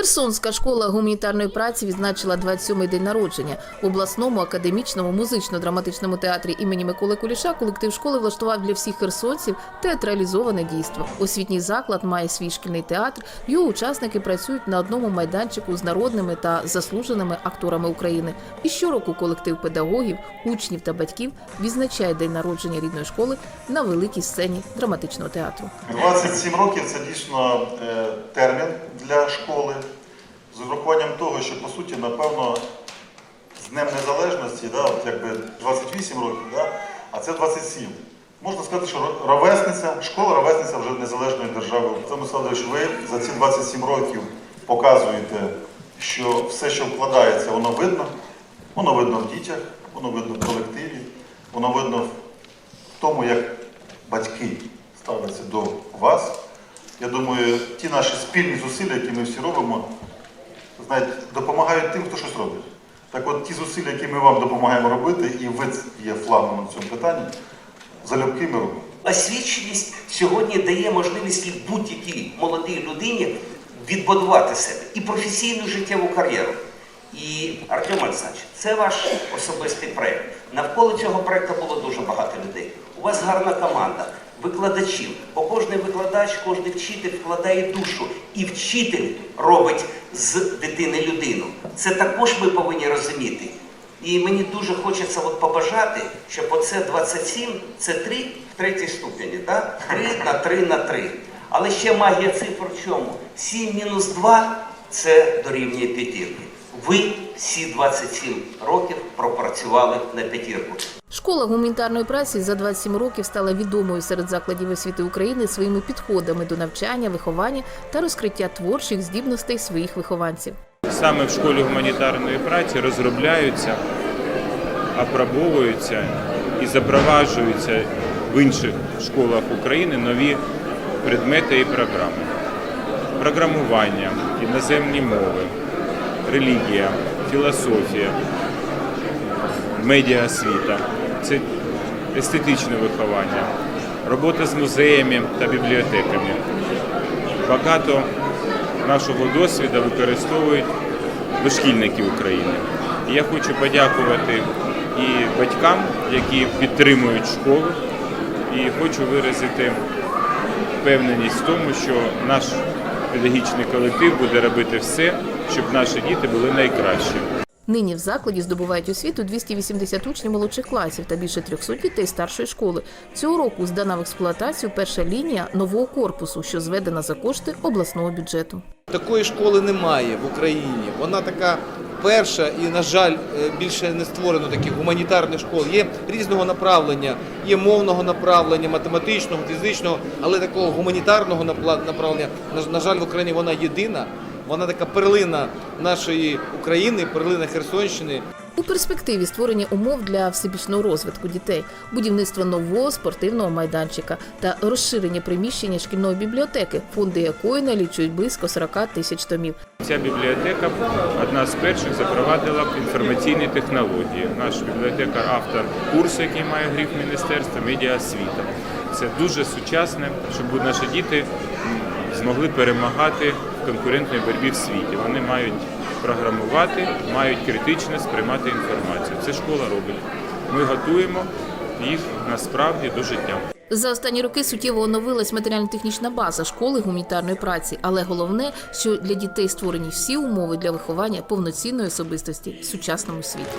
Херсонська школа гуманітарної праці відзначила 27-й день народження. В обласному академічному музично-драматичному театрі імені Миколи Куліша колектив школи влаштував для всіх херсонців театралізоване дійство. Освітній заклад має свій шкільний театр. Його учасники працюють на одному майданчику з народними та заслуженими акторами України. І щороку колектив педагогів, учнів та батьків відзначає день народження рідної школи на великій сцені драматичного театру. 27 років це дійсно е, термін для школи з урахуванням того, що по суті, напевно, з Днем Незалежності, да, от якби 28 років, да, а це 27. Можна сказати, що ровесниця, школа ровесниця вже незалежної держави. Тому Олександрович, ви за ці 27 років показуєте, що все, що вкладається, воно видно. Воно видно в дітях, воно видно в колективі, воно видно в тому, як батьки ставляться до вас. Я думаю, ті наші спільні зусилля, які ми всі робимо, знаєте, допомагають тим, хто щось робить. Так от ті зусилля, які ми вам допомагаємо робити, і ви є флагманом в цьому питанні, залюбки ми робимо. Освіченість сьогодні дає можливість будь-якій молодій людині відбудувати себе і професійну життєву кар'єру. І Артем Олександрович, це ваш особистий проєкт. Навколо цього проєкту було дуже багато людей. У вас гарна команда, викладачів. Бо кожен викладач, кожен вчитель вкладає душу. І вчитель робить з дитини людину. Це також ми повинні розуміти. І мені дуже хочеться от побажати, щоб оце 27, це 3 в третій ступені, так? 3 на 3 на 3. Але ще магія цифр в чому? 7 мінус 2 це дорівнює п'ятірки. Ви всі 27 років пропрацювали на п'ятірку. Школа гуманітарної праці за 27 років стала відомою серед закладів освіти України своїми підходами до навчання, виховання та розкриття творчих здібностей своїх вихованців. Саме в школі гуманітарної праці розробляються, апробовуються і запроваджуються в інших школах України нові предмети і програми. Програмування, іноземні мови, релігія, філософія, медіаосвіта, це естетичне виховання, робота з музеями та бібліотеками. Багато нашого досвіду використовують дошкільники України. І я хочу подякувати і батькам, які підтримують школу, і хочу виразити впевненість в тому, що наш педагогічний колектив буде робити все, щоб наші діти були найкращі. Нині в закладі здобувають освіту 280 учнів молодших класів та більше 300 дітей старшої школи. Цього року здана в експлуатацію перша лінія нового корпусу, що зведена за кошти обласного бюджету. Такої школи немає в Україні. Вона така перша і, на жаль, е, більше не створено таких гуманітарних школ. Є різного направлення, є мовного направлення, математичного, фізичного, але такого гуманітарного направлення, на, на жаль, в Україні вона єдина. Вона така перлина нашої України, перлина Херсонщини. У перспективі створення умов для всебічного розвитку дітей, будівництво нового спортивного майданчика та розширення приміщення шкільної бібліотеки, фонди якої налічують близько 40 тисяч томів. Ця бібліотека одна з перших запровадила інформаційні технології. Наш бібліотекар автор курсу, який має гриф міністерства, медіаосвіта. Це дуже сучасне, щоб наші діти змогли перемагати в конкурентній боротьбі в світі. Вони мають програмувати, мають критично сприймати інформацію. Це школа робить. Ми готуємо їх насправді до життя. За останні роки суттєво оновилась матеріально-технічна база школи гуманітарної праці, але головне, що для дітей створені всі умови для виховання повноцінної особистості в сучасному світі.